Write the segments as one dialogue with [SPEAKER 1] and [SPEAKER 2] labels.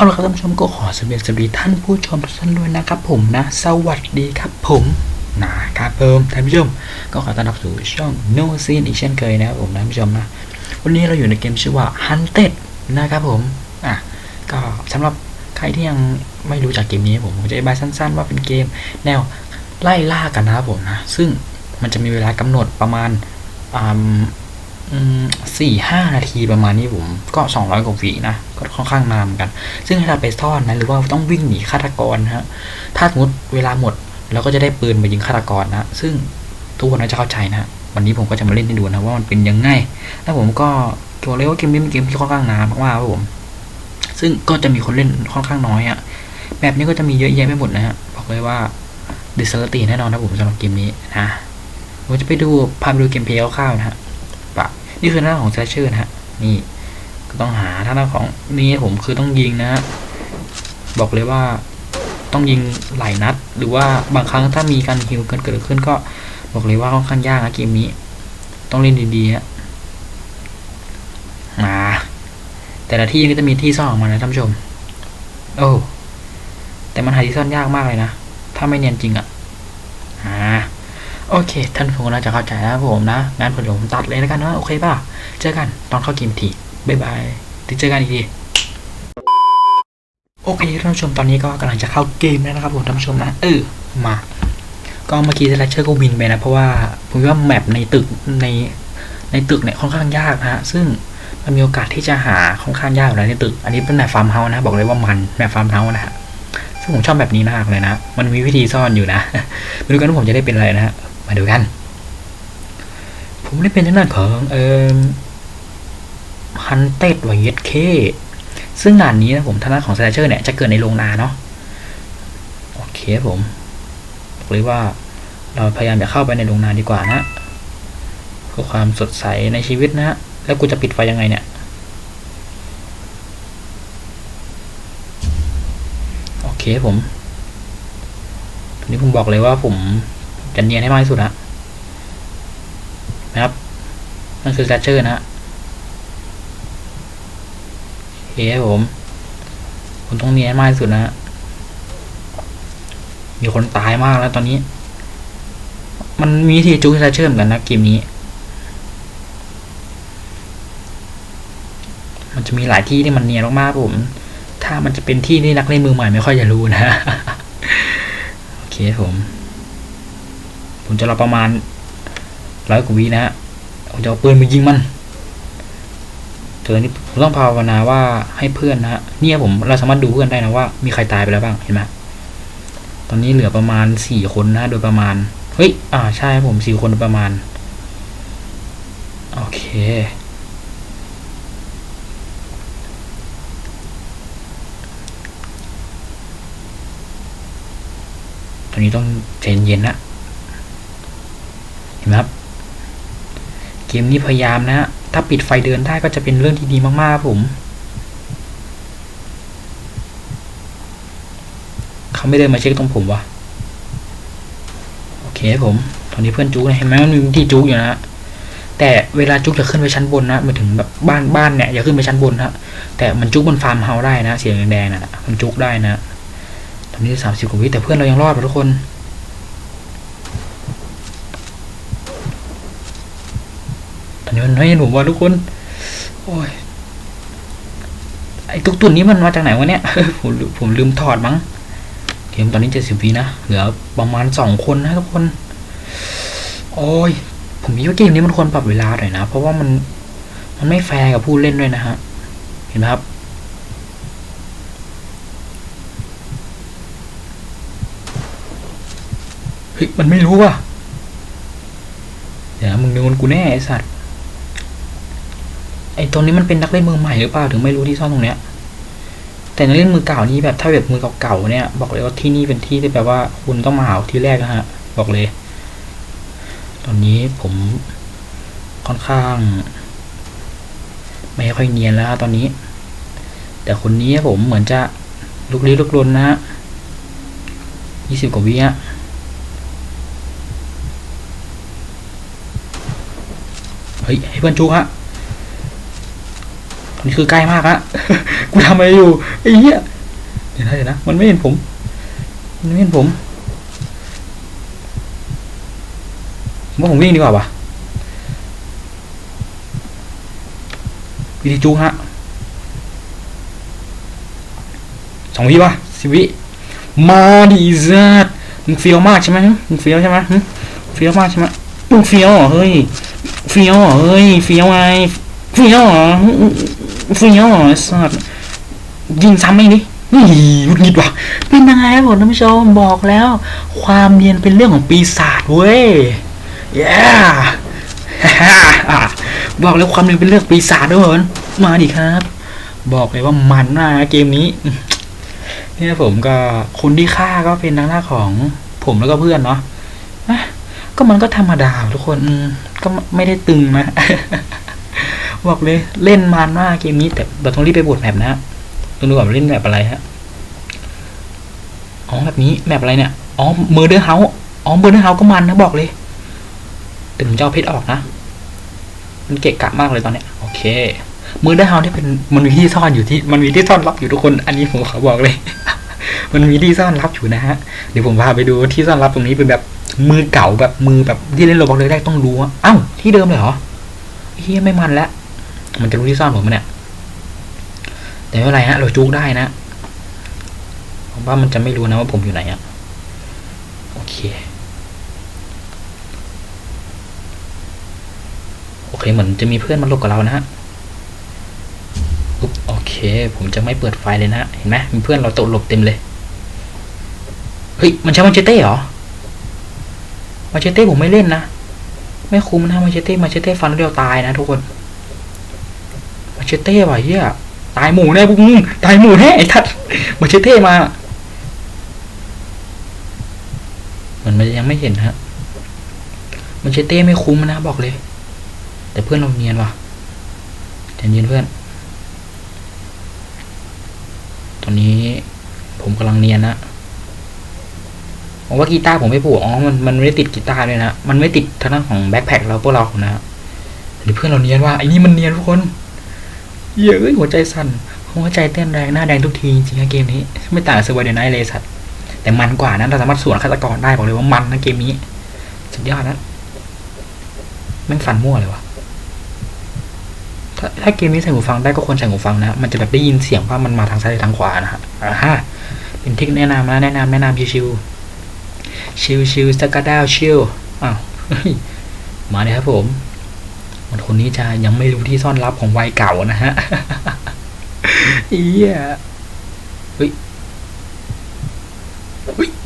[SPEAKER 1] เอาละครับท่านผู้ชมก็ขอสวัสดีสวัสดีท่านผู้ชมทุกท่านด้วยนะครับผมนะ สวัสดีครับผมนะครับเพิ่มท่านผู้ชมก็ขอต้อนรับสู่ช่อง No Scene อีกเช่นเคยนะครับผมท่านผู้ชมนะ วันนี้เราอยู่ในเกมชื่อว่า Hunted นะครับผมอะก็สำหรับใครที่ยังไม่รู้จักเกมนี้ผมจะอธิบายสั้น ๆ ว่าเป็นเกม แนวไล่ล่ากันนะครับผมนะซึ่งมันจะมีเวลากำหนดประมาณอ่า สี่ห้านาทีประมาณนี้ผมก็สองร้อยกว่าวินะ ก็ค่อนข้างนานเหมือนกัน ซึ่งถ้าเราไปซ่อนนะหรือว่าต้องวิ่งหนีฆาตกรนะฮะถ้าสมมติเวลาหมดเราก็จะได้ปืนมายิงฆาตกรนะ ซึ่งทุกคนน่าจะเข้าใจนะวันนี้ผมก็จะมาเล่นให้ดูนะว่ามันเป็นยังไงแล้วผมก็ตัวเลยว่าเกมนี้เป็นเกมที่ค่อนข้างนานมากๆครับผมซึ่งก็จะมีคนเล่นค่อนข้างน้อยอะแบบนี้ก็จะมีเยอะแยะไปหมดนะฮะบอกเลยว่าดิสลตีแน่นอนนะผมสำหรับเกมนี้นะผมจะไปดูพาไปดูเกมเพลย์คร่าวๆนะฮะ นี่คือหน้าของแซชเชอร์นะฮะนี่ก็ต้องหาท่าหน้าของนี่ผมคือต้องยิงนะฮะบอกเลยว่าต้องยิงหลายนัด หรือว่าบางครั้งถ้ามีการฮิวเกิดเกิดขึ้นก็บอกเลยว่าค่อนข้างยากนะเกมนี้ ต้องเล่นดีๆฮะมาแต่ละที่ก็จะมีที่ซ่อนออกมานะท่านผู้ชม โอ้แต่มันหาที่ซ่อนยากมากเลยนะ ถ้าไม่เนียนจริงอะ่ะ โอเค ท่านผู้ชมน่าจะเข้าใจแล้วผมนะ งั้นผมเดี๋ยวผมตัดเลยแล้วกันนะโอเคป่ะ เจอกันตอนเข้าเกมทีบ๊ายบายที่เจอกันอีกทีโอเคท่านผู้ชมตอนนี้ก็กำลังจะเข้าเกมแล้วนะครับผมท่านผู้ชมนะเออมา ก็เมื่อกี้สแลชเชอร์ก็วินไปนะ เพราะว่าผมว่าแมปในตึกในในตึกเนี่ยค่อนข้างยากนะฮะซึ่งมันมีโอกาสที่จะหาค่อนข้างยากอยู่แล้วในตึก อันนี้เป็นแมปฟาร์มเฮาส์นะ บอกเลยว่ามันแมปฟาร์มเฮาส์นะฮะซึ่งผมชอบแบบนี้มากเลยนะ มันมีวิธีซ่อนอยู่นะไมาดูกันว่าผมจะได้เป็นอะไรนะฮะ มาดูกัน ผมได้เป็นทางด้านของเอ่อฮันเต็ดวายเคซึ่งด่านนี้นะผมทางด้านของสไลเชอร์เนี่ยจะเกิดในโรงนาเนาะโอเคผมบอกเลยว่าเราพยายามจะเข้าไปในโรงนาดีกว่านะเพื่อความสดใสในชีวิตนะฮะแล้วกูจะปิดไฟยังไงเนี่ยโอเคผมทีนี้ผมบอกเลยว่าผม จะเนียนให้มากที่สุดนะนะครับนั่นคือแซชเชอร์นะฮะเคครับผมผมต้องเนียนให้มากที่สุดนะฮะมีคนตายมากแล้วตอนนี้ มันมีวิธีจูแซชเชอร์เหมือนกันนะเกมนี้ มันจะมีหลายที่ที่มันเนียนมากๆผม ถ้ามันจะเป็นที่ที่นักเล่นมือใหม่ไม่ค่อยจะรู้นะโอเคผม ผมจะรอประมาณร้อยกว่าวินะฮะผมจะเอาปืนมายิงมันเจอนี้ผมต้องภาวนาว่าให้เพื่อนนะฮะเนี่ยผมเราสามารถดูเพื่อนได้นะว่ามีใครตายไปแล้วบ้างเห็นไหมตอนนี้เหลือประมาณสี่คนนะโดยประมาณเฮ้ยอ่าใช่ผมสี่คนประมาณโอเคตอนนี้ต้องใจเย็นๆนะ นไหมครับ เกมนี้พยายามนะ ถ้าปิดไฟเดินได้ก็จะเป็นเรื่องที่ดีมากๆครับผม เขาไม่เดินมาเช็คตรงผมวะโอเคผม ตอนนี้เพื่อนจุกนะเห็นไหมมันมีวิธีจุกอยู่นะแต่เวลาจุกจะขึ้นไปชั้นบนนะมาถึงแบบบ้านบ้านเนี่ยอย่าขึ้นไปชั้นบนนะแต่มันจุกบนฟาร์มเฮาได้นะเสียงแดงๆนะมันจุกได้นะตอนนี้สามสิบกว่าวิแต่เพื่อนเรายังรอดทุกคน ตอนนี้มันไม่เห็นผมว่าทุกคน โอ้ย ไอ้ตุกตุนนี้มันมาจากไหนวะเนี่ย ผมผมลืมถอดมั้ง เกมตอนนี้เจ็ดสิบวินะ เหลือประมาณสองคนนะทุกคน โอ้ย ผมคิดว่าเกมนี้มันควรปรับเวลาหน่อยนะ เพราะว่ามัน มันไม่แฟร์กับผู้เล่นด้วยนะฮะ เห็นไหมครับเฮ้ยมันไม่รู้ว่ะเดี๋ยวมึงโดนกูแน่ไอ้สัตว์ อ้ตรงนี้มันเป็นนักเล่นมือใหม่หรือเปล่าถึงไม่รู้ที่ซ่อนตรงเนี้ย แต่นักเล่นมือเก่านี่แบบถ้าแบบมือเก่าๆเนี่ย บอกเลยว่าที่นี่เป็นที่ที่แบบว่าคุณต้องมาหาที่แรกนะฮะ บอกเลย ตอนนี้ผมค่อนข้าง ไม่ค่อยเนียนแล้วฮะตอนนี้ แต่คนนี้ผมเหมือนจะลุกลี้ลุกลนนะฮะยี่สิบกว่าวิฮะเฮ้ยให้เพื่อนจุกฮะ นนี้คือใกล้มากอะกูทำอะไรอยู่ไอ้เหี้ยเดี๋ยวนะเดี๋ยวนะ มันไม่เห็นผม มันไม่เห็นผมผมว่าผมวิ่งดีกว่าปะวิธีจูงฮะสองวิปะสิวิ มาดิซัดมึงเฟี้ยวมากใช่ไหมมึงเฟี้ยวใช่ไหมหึเฟี้ยวมากใช่ไหมมึงเฟี้ยวเหรอเฮ้ยเฟี้ยวเหรอเฮ้ยเฟี้ยวไงเฟี้ยวเหรอ หึเฟี้ยวเหรอไอ้สัตว์ยิงซ้ำไม่ดินี่หงุดหงิดว่ะเป็นยังไงครับผมท่านผู้ชมบอกแล้ว ความเนียนเป็นเรื่องของปีศาจเว้ยเย้บอกเลยความเนียนเป็นเรื่องปีศาจด้วยเหรอมาดิครับ บอกเลยว่ามันมากนะเกมนี้เนี่ยผมก็คนที่ฆ่าก็เป็นทางหน้าของผมแล้วก็เพื่อนเนาะก็มันก็ธรรมดาทุกคนก็ไม่ได้ตึงนะ บอกเลยเล่นมันมากเกมนี้ แต่เราต้องรีบไปบวชแมปนะต้องดูก่อนเล่นแมปอะไรฮะอ๋อแบบนี้แมปอะไรเนี่ยอ๋อเมอร์เดอร์เฮาอ๋อเมอร์เดอร์เฮาก็มันนะบอกเลยแต่ผมจะเอาเพชรออกนะ มันเกะกะมากเลยตอนเนี้ยโอเคเมอร์เดอร์เฮาที่เป็นมันมีที่ซ่อนอยู่ที่มันมีที่ซ่อนลับอยู่ทุกคน อันนี้ผมขอบอกเลย มันมีที่ซ่อนลับอยู่นะฮะเดี๋ยวผมพาไปดูที่ซ่อนลับตรงนี้เป็นแบบมือเก่าแบบมือแบบที่เล่นโรบอกเลยแรกต้องรู้อ้าวที่เดิมเลยเหรอเฮียไม่มันแล้ว มันจะรู้ที่ซ่อนผมไหมเนี่ย แต่ไม่เป็นไรฮะ เราจุกได้นะผมว่ามันจะไม่รู้นะว่าผมอยู่ไหนอะโอเค โอเคเหมือนจะมีเพื่อนมาหลบกับเรานะฮะอุ๊บโอเค ผมจะไม่เปิดไฟเลยนะเห็นไหมมีเพื่อนเราตกหลบเต็มเลย เฮ้ย มันใช้มาเชเต้เหรอมาเชเต้ผมไม่เล่นนะ ไม่คุ้มนะมาเชเต้มาเชเต้ฟันเดียวตายนะทุกคน ชเต้ว่ะเฮียตายหมูแน่พวกมึงตายหมูแน่ไอ้ทัดมาเชเต้มาเหมือนมันยังไม่เห็นฮะมาเชเต้ไม่คุ้มนะบอกเลย แต่เพื่อนเราเนียนว่ะใจเย็นเพื่อน ตอนนี้ผมกำลังเนียนนะผมว่ากีตาร์ผมไม่ผูกอ๋อ มันมันไม่ได้ติดกีตาร์ด้วยนะ มันไม่ติดทางด้านของแบ็คแพคเราพวกเรานะฮะหรือเพื่อนเราเนียนว่าไอ้นี่มันเนียนทุกคน เยอะหัวใจสั่น หัวใจเต้นแรงหน้าแดงทุกทีจริงๆนะเกมนี้ ไม่ต่างกับเซอร์ไวเดนไนเลยสัตว์แต่มันกว่านะเราสามารถสวนฆาตกรได้บอกเลยว่ามันนะเกมนี้สุดยอดนะแม่งฟันมั่วเลยวะถ้าถ้าเกมนี้ใส่หูฟังได้ก็ควรใส่หูฟังนะมันจะแบบได้ยินเสียงว่ามันมาทางซ้ายหรือทางขวานะฮะอ่าฮะเป็นทิคแนะนำนะแนะนำแนะนำชิวๆชิวชิวสกัดดาวชิวอ้าวเฮ้ยมาเลยครับผม มันคนนี้จะยังไม่รู้ที่ซ่อนลับของวัยเก่านะฮะเอียเฮ้ย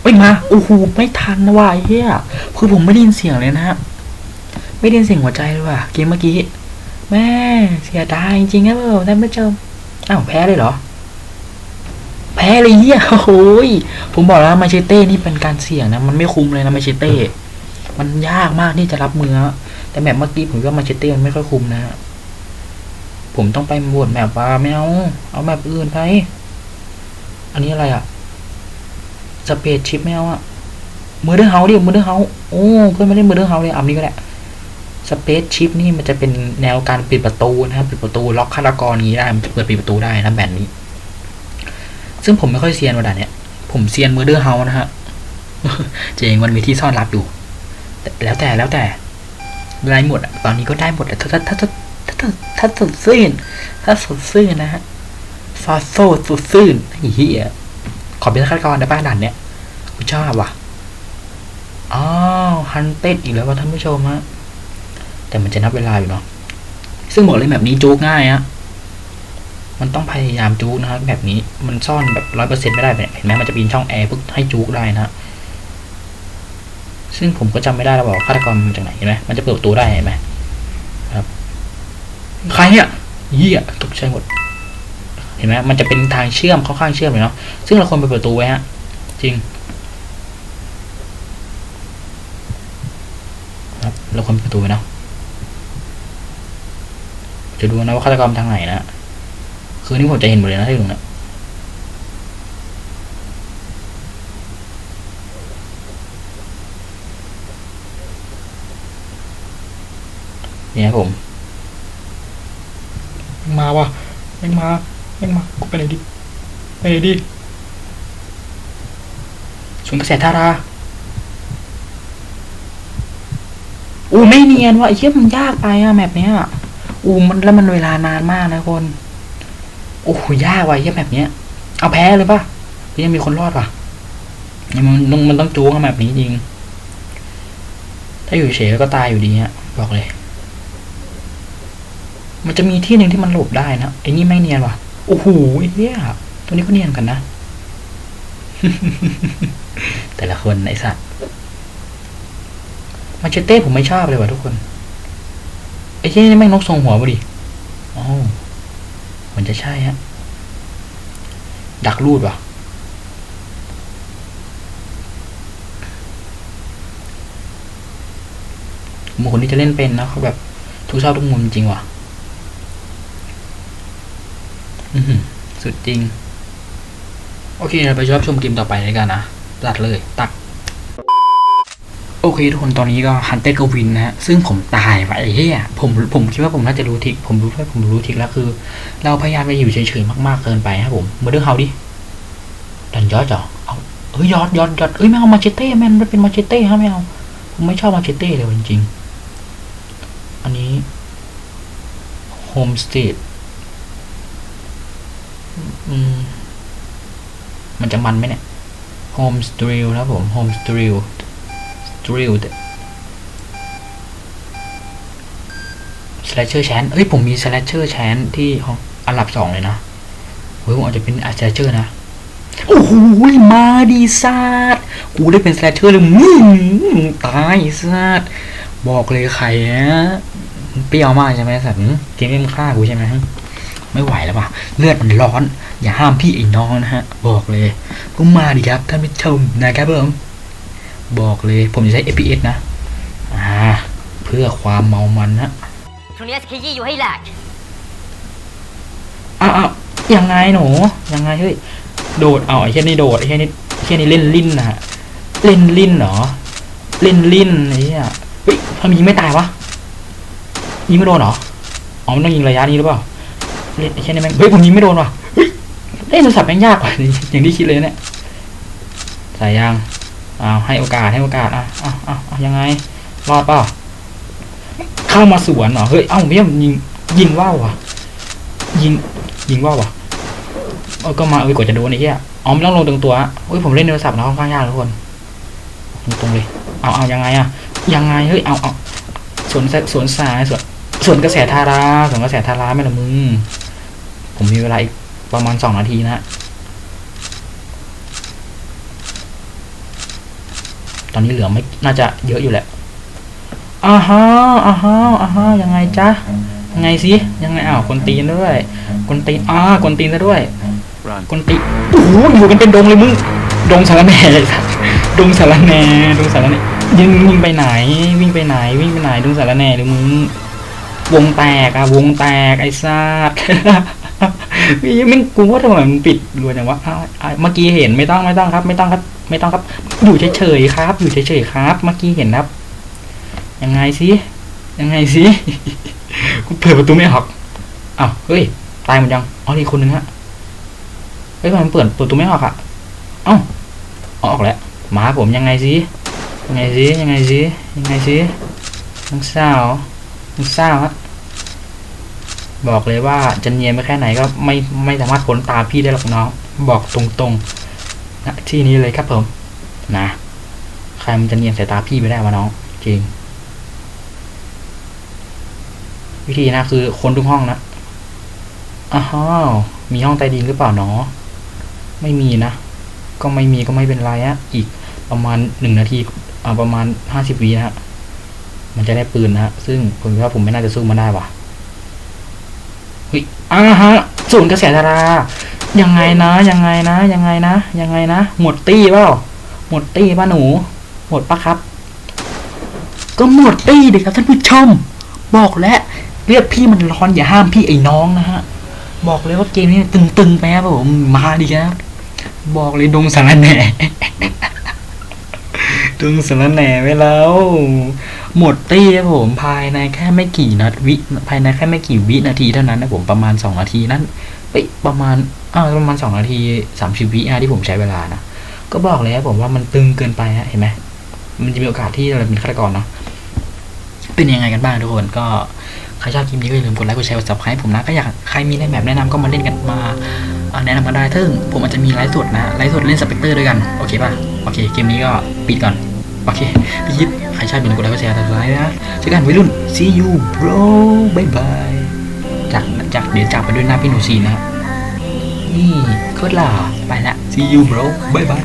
[SPEAKER 1] เฮ้ยมาโอ้โหไม่ทันนะว่ะเฮียคือผมไม่ได้ยินเสียงเลยนะฮะไม่ได้ยินเสียงหัวใจเลยว่ะเกมเมื่อกี้แม่เสียดายจริงๆครับผมท่านผู้ชมอ้าวแพ้เลยเหรอ แพ้เลยเฮียโอ้ยผมบอกแล้วมาเชเต้นี่เป็นการเสี่ยงนะ มันไม่คุ้มเลยนะมาเชเต้ มันยากมากที่จะรับมือ แต่แบบเมื่อกี้ผมว่ามาเชตเต้มันไม่ค่อยคุมนะฮะผมต้องไปบวชแบบว่าไม่เอา เอาแบบอื่นไป อันนี้อะไรอะสเปซชิปไม่เอาอะมือเดอร์เฮาดิมือเดอร์เฮาโอ้เพื่อนไม่ได้มือเดอร์เฮาเลยอานี้ก็ได้สเปซชิปนี่มันจะเป็นแนวการปิดประตูนะครับปิดประตูล็อกฆาตกรนี้ได้มันจะเปิดปิดประตูได้นะแบบนี้ ซึ่งผมไม่ค่อยเซียนวันเนี้ยผมเซียนมือเดอร์เฮานะฮะเจงมันมีที่ซ่อนลับอยู่แต่แล้วแต่แล้วแต่ ได้หมดอะตอนนี้ก็ได้หมดอะถ้าถ้าถ้าถ้าถ้าถ้าสดซื่นถ้าสดซื่นนะฮะฟาโซสดซื่นไอ้เหี้ยขอเป็นฆาตกรได้ป้าด่านเนี้ยกูชอบว่ะอ้าวฮันเต็ดอีกแล้วว่ะท่านผู้ชมฮะแต่มันจะนับเวลาอยู่เนาะซึ่งบอกเลยแบบนี้จูกง่ายฮะมันต้องพยายามจูกนะครับแบบนี้มันซ่อนแบบร้อยเปอร์เซ็นต์ไม่ได้แบบเห็นไหมมันจะมีช่องแอร์เพื่อให้จูกได้นะฮะ ซึ่งผมก็จำไม่ได้แล้วว่าฆาตกรมันมาจากไหนเห็นไหมมันจะเปิดประตูได้เห็นไหมครับ ใครเนี่ยเหี้ยตกใจหมด เห็นไหมมันจะเป็นทางเชื่อมเข้าข้างเชื่อมเลยเนาะซึ่งเราควรไปเปิดประตูไว้ฮะ จริง ครับ เราควรเปิดประตูไว้เนาะจะดูนะว่าฆาตกรทางไหนนะ คืนนี้ผมจะเห็นหมดเลยนะที่ตรงนั้ เนี่ยผมมาว่ะแม่งมาแม่งมากูไปไหนดิไปไหนดิสวนกระแสทาราอูไม่เนียนว่ะไอ้เหี้ยมันยากไปอะแมปเนี้ยอูมันแล้วมันเวลานานมากนะคนโอ้โหยากว่ะไอ้เหี้ยแมปเนี้ย เอาแพ้เลยปะยังมีคนรอดปะยังมันต้องมันต้องจูงกับแมปนี้จริง ถ้าอยู่เฉยก็ตายอยู่ดีฮะบอกเลย มันจะมีที่หนึ่งที่มันหลบได้นะไอ้นี่ไม่เนียนว่ะโอ้โหไอ้เหี้ยตัวนี้ก็เนียนกันนะ แต่ละคนไอสัตว์มาเชเต้ผมไม่ชอบเลยว่ะทุกคนไอ้ที่นี่แม่งนกทรงหัวพอดีอ๋อมันจะใช่ฮะ ดักรูดว่ะหมูคนที่จะเล่นเป็นนะเขาแบบทุกชอบทุกมุมจริงว่ะ สุดจริง โอเคเราไปชอบชมเกมต่อไปเลยกันนะ ตัดเลย ตัด โอเคทุกคนตอนนี้ก็ฮันเต้ก็วินนะฮะ ซึ่งผมตายไอ้เหี้ยผมผมคิดว่าผมน่าจะรู้ทิก ผมรู้ว่าผมรู้ทิกแล้วคือ เราพยายามไปอยู่เฉยๆมากๆเกินไปครับผมมาเรื่องเฮาดิดันยอดเหรอเอาเฮ้ยยอดยอดยอดเอ้ยไม่เอามาเชเต้แม่มันเป็นมาเชเต้ฮะไม่เอาผมไม่ชอบมาเชเต้เลยจริงๆอันนี้โฮมส a ตด มมันจะมันไหมเนี่ย Home s t r e e l นะครับผม Home s t r e e l s t r e e l Slasher c h a n เอ้ย ผมมี Slasher c h a n ที่องอันดับสองเลยนะเฮ้ย ผมอาจจะเป็น Slasher นะ โอ้โห มาดีซาดกูได้เป็น Slasher เลยมึงตายซาดบอกเลยใครนะเปรี้ยวมากใช่ไหมสัตว์เกมเล่นฆ่ากูใช่ไหม ไม่ไหวแล้วว่ะ เลือดมันร้อน อย่าห้ามพี่ไอ้น้องนะฮะ บอกเลย ก็มาดิครับท่านผู้ชมนะครับผมบอกเลยผมจะใช้ FPS นะ อ่า เพื่อความเมามันนะ
[SPEAKER 2] ช่วงนี้ขยี้อยู่ให้แหลก
[SPEAKER 1] อ้าวอ้าวยังไงหนูยังไงเฮ้ยโดดเอาไอ้เช่นนี่โดดไอ้เช่นนี่ไอ้เช่นนี่เล่นลิ้นนะฮะเล่นลิ้นเหรอเล่นลิ้นไอ้เนี่ยเฮ้ยทำไมยิงไม่ตายวะยิงไม่โดนเหรออ๋อมันต้องยิงระยะนี้หรือเปล่า เล่นไอ้เช่นนี่แม่งเฮ้ยผมยิงไม่โดนว่ะเฮ้ยเล่นโทรศัพท์แม่งยากกว่าอย่างที่คิดเลยเนี่ยใส่ยังอ้าวให้โอกาสให้โอกาสอะอะอะยังไงรอดเปล่าเข้ามาสวนเหรอเฮ้ยเอ้าไม่ยยิงยิงว่าวว่ะ ยิงยิงว่าวว่ะเออก็มาเอ้ยกว่าจะโดนไอ้เหี้ยอ๋อไม่ต้องลงตรงตัวอะเฮ้ยผมเล่นโทรศัพท์นะค่อนข้างยากทุกคนตรงเลยเอาเอายังไงอะยังไงเฮ้ยเอาเอาสวนสวนสายสวนสวนกระแสทาราสวนกระแสทาราไม่ละมึง ผมมีเวลาอีกประมาณสองนาทีนะฮะ ตอนนี้เหลือไม่น่าจะเยอะอยู่แหละอ่าฮะอ่าฮะอ่าฮะยังไงจ๊ะยังไงสิยังไงอ้าวคนตีนด้วยคนตีนอ่าคนตีนซะด้วยคนตีโอ้โหอยู่กันเป็นดงเลยมึงดงสารแหน่เลยสัสดงสารแหน่ดงสารแหน่ยิงวิ่งไปไหน วิ่งไปไหน วิ่งไปไหนดงสารแหน่หรือมึงวงแตกอะวงแตกไอ้ซาด พี่ไม่งกูว่าทำไมมันปิดรัวจังวะอ้าวอ้าวเมื่อกี้เห็นไม่ต้องไม่ต้องครับ ไม่ต้องครับ ไม่ต้องครับ อยู่เฉยๆครับ อยู่เฉยๆครับ เมื่อกี้เห็นครับ ยังไงสิยังไงสิกูเปิดประตูไม่ออกอ้าวเฮ้ยตายหมดยังอ๋อนี่คนนึงฮะเฮ้ยมันเปิดประตูไม่ออกอะเอ้าอาออกแล้วหมาผมยังไงสิยังไงสิยังไงสิยังไงสิน้องสาวน้องสาวฮะ บอกเลยว่าจะเนียนไปแค่ไหนก็ไม่ไม่สามารถพ้นตาพี่ได้หรอกน้องบอกตรงๆนะที่นี้เลยครับผมนะใครมันจะเนียนสายตาพี่ไม่ได้วะน้องจริง วิธีนะคือคนทุกห้องนะอ้าวมีห้องใต้ดินหรือเปล่าเนาะไม่มีนะ ก็ไม่มีก็ไม่เป็นไรอะอีกประมาณหนึ่งนาทีอ่าประมาณห้าสิบวินะฮะมันจะได้ปืนนะฮะซึ่งผมคิดว่าผมไม่น่าจะสู้มันได้ว่ะ เฮ้ยอ่าฮะศูนย์กระแสดารายังไงนะ ยังไงนะ ยังไงนะ ยังไงนะ หมดตี้เปล่า หมดตี้ป่ะหนู หมดปะครับ ก็หมดตี้ดิครับท่านผู้ชม บอกแล้วเรียกพี่มันร้อนอย่าห้ามพี่ไอ้น้องนะฮะ บอกเลยว่าเกมนี้ตึงๆไปครับผมมาดิครับบอกเลยดงสารแหน่ดงสารแหน่ไว้แล้ว หมดตี้ครับผมภายในแค่ไม่กี่นาทีวิภายในแค่ไม่กี่วินาทีเท่านั้นนะผมประมาณสองนาทีนั้นเอ้ยประมาณอ่าประมาณสองนาทีสามสิบวินะที่ผมใช้เวลานะก็บอกเลยครับผมว่ามันตึงเกินไปฮะเห็นไหมมันจะมีโอกาสที่เราเป็นฆาตกรเนาะเป็นยังไงกันบ้างทุกคนก็ใครชอบคลิปนี้ก็อย่าลืมกดไลค์กดแชร์กด subscribe ผมนะก็อยากใครมีในแบบแนะนำก็มาเล่นกันมาแนะนำกันได้ซึ่งผมอาจจะมีไลฟ์สดนะไลฟ์สดเล่นสเปกเตอร์ด้วยกัน โอเคป่ะ โอเค เกมนี้ก็ปิดก่อน โอเคพี่ยิป ใครชอบอย่าลืมกดไลค์กดแชร์ติดตามนะเจอกันวัยรุ่น see you bro bye bye จากจากเดี๋ยวจากไปด้วยหน้าพี่หนูซีนะฮะนี่โคตรหล่อไปละ see you bro bye bye